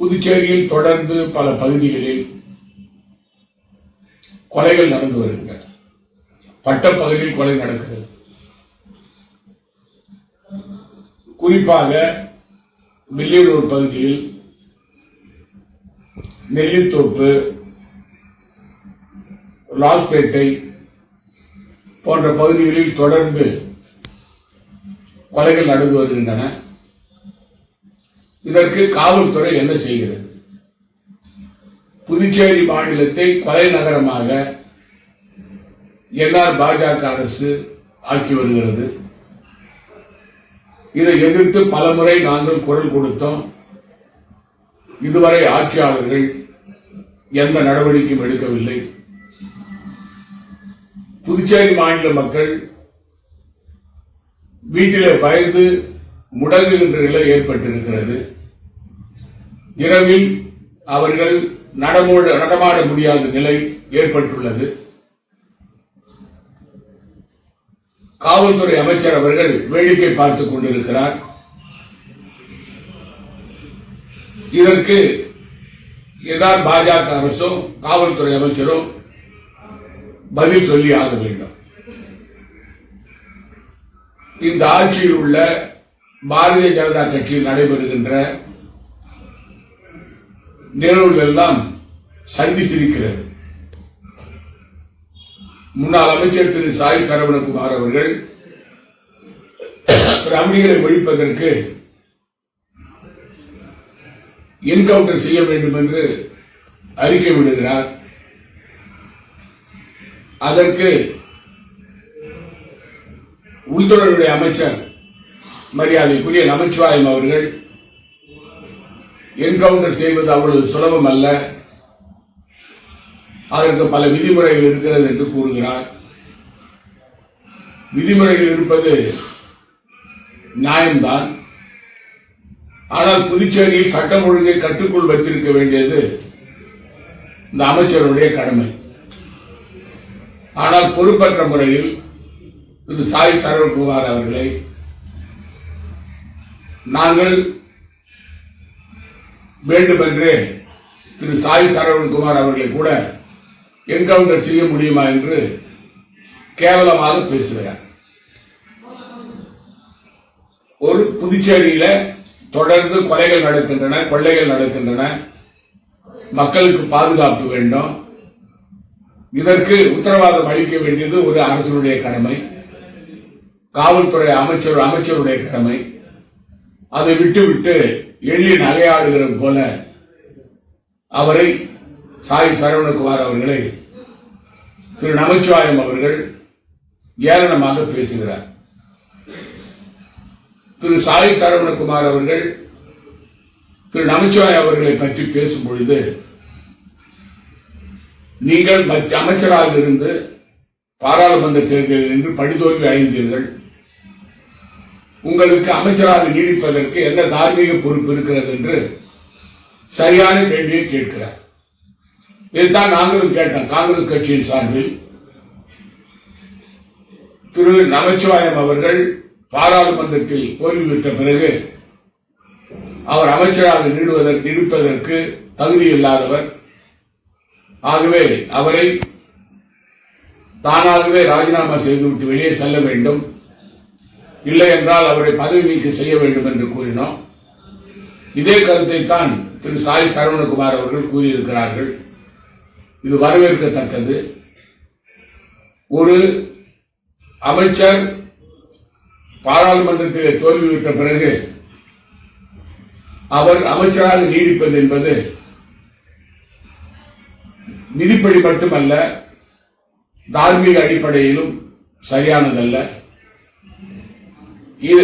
புதுச்சேரியில் தொடர்ந்து பல பகுதிகளில் கொலைகள் நடந்து வருகின்றன. பட்டப்பகுதியில் கொலை நடக்கிறது. குறிப்பாக வில்லியனூர் பகுதியில் நெல்லித்தோப்பு லாஸ்பேட்டை போன்ற பகுதிகளில் தொடர்ந்து கொலைகள் நடந்து வருகின்றன. இதற்கு காவல்துறை என்ன செய்கிறது? புதுச்சேரி மாநிலத்தை கொலை நகரமாக என்ஆர் பாஜக அரசு ஆக்கி வருகிறது. இதை எதிர்த்து பலமுறை நாங்கள் குரல் கொடுத்தோம். இதுவரை ஆட்சியாளர்கள் எந்த நடவடிக்கையும் எடுக்கவில்லை. புதுச்சேரி மாநில மக்கள் வீட்டிலே பயந்து முடங்குகின்ற நிலை ஏற்பட்டிருக்கிறது. இரவில் அவர்கள் நடமோட நடமாட முடியாத நிலை ஏற்பட்டுள்ளது. காவல்துறை அமைச்சர் அவர்கள் வேடிக்கை பார்த்துக் கொண்டிருக்கிறார். இதற்கு என்ஆர் பாஜக அரசும் காவல்துறை அமைச்சரும் பதில் சொல்லி ஆக வேண்டும். இந்த ஆட்சியில் உள்ள பாரதிய ஜனதா கட்சியில் நடைபெறுகின்ற நிகழ்வுகள் எல்லாம் சந்தித்திருக்கிறது முன்னாள் அமைச்சர் திரு சாய் சரவணகுமார் அவர்கள் ரவுடிகளை ஒழிப்பதற்கு என்கவுண்டர் செய்ய வேண்டும் என்று அறிக்கை விடுகிறார். அதற்கு உள்துறையுடைய அமைச்சர் மரியாதைக்குரிய நமச்சிவாயம் அவர்கள் என்கவுண்டர் செய்வது அவ்வளவு சுலபம் அல்ல. அதற்கு பல விதிமுறைகள் இருக்கிறது என்று கூறுகிறார். விதிமுறைகள் இருப்பது நியாயம்தான். ஆனால் புதுச்சேரியில் சட்டம் ஒழுங்கை கட்டுக்குள் வைத்திருக்க வேண்டியது இந்த அமைச்சருடைய கடமை. ஆனால் பொறுப்பற்ற முறையில் திரு சாய் சரவகுமார் அவர்களை நாங்கள் வேண்டுமென்றே திரு சாய் சரவண்குமார் அவர்களை கூட என்கவுண்டர் செய்ய முடியுமா என்று கேவலமாக பேசுகிறார். ஒரு புதுச்சேரியில தொடர்ந்து கொலைகள் நடக்கின்றன கொள்ளைகள் நடக்கின்றன. மக்களுக்கு பாதுகாப்பு வேண்டும். இதற்கு உத்தரவாதம் அளிக்க வேண்டியது ஒரு அரசனுடைய கடமை காவல்துறை அமைச்சர் அமைச்சருடைய கடமை. அதை விட்டுவிட்டு எள்ளி நகையாடுகிறது போல அவரை சாய் சரவணகுமார் அவர்களை திரு நமச்சிவாயம் அவர்கள் ஏளனமாக பேசுகிறார். திரு சாய் சரவணகுமார் அவர்கள் திரு நமச்சிவாய் அவர்களை பற்றி பேசும் பொழுது நீங்கள் அமைச்சராக இருந்து பாராளுமன்ற தேர்தலில் நின்று படுதோல்வி அடைந்தீர்கள். உங்களுக்கு அமைச்சராக நீடிப்பதற்கு என்ன தார்மீக பொறுப்பு இருக்கிறது என்று சரியான கேள்வியை கேட்கிறார். இதுதான் நாங்களும் கேட்டோம் காங்கிரஸ் கட்சியின் சார்பில். திரு. நமச்சிவாயம் அவர்கள் பாராளுமன்றத்தில் தோல்வியுற்ற பிறகு அவர் அமைச்சராக நீடுவதற்கு நீடிப்பதற்கு தகுதி இல்லாதவர். ஆகவே அவரை தானாகவே ராஜினாமா செய்துவிட்டு வெளியே செல்ல வேண்டும். இல்லை என்றால் அவரை பதவி நீக்கம் செய்ய வேண்டும் என்று கூறினோம். இதே கருத்தை தான் திரு சாய் சரவணகுமார் அவர்கள் கூறியிருக்கிறார்கள். இது வரவேற்கத்தக்கது. ஒரு அமைச்சர் பாராளுமன்றத்திலே தோல்விவிட்ட பிறகு அவர் அமைச்சராக நீடிப்பது என்பது நிதிப்படி மட்டுமல்ல தார்மீக அடிப்படையிலும் சரியானதல்ல.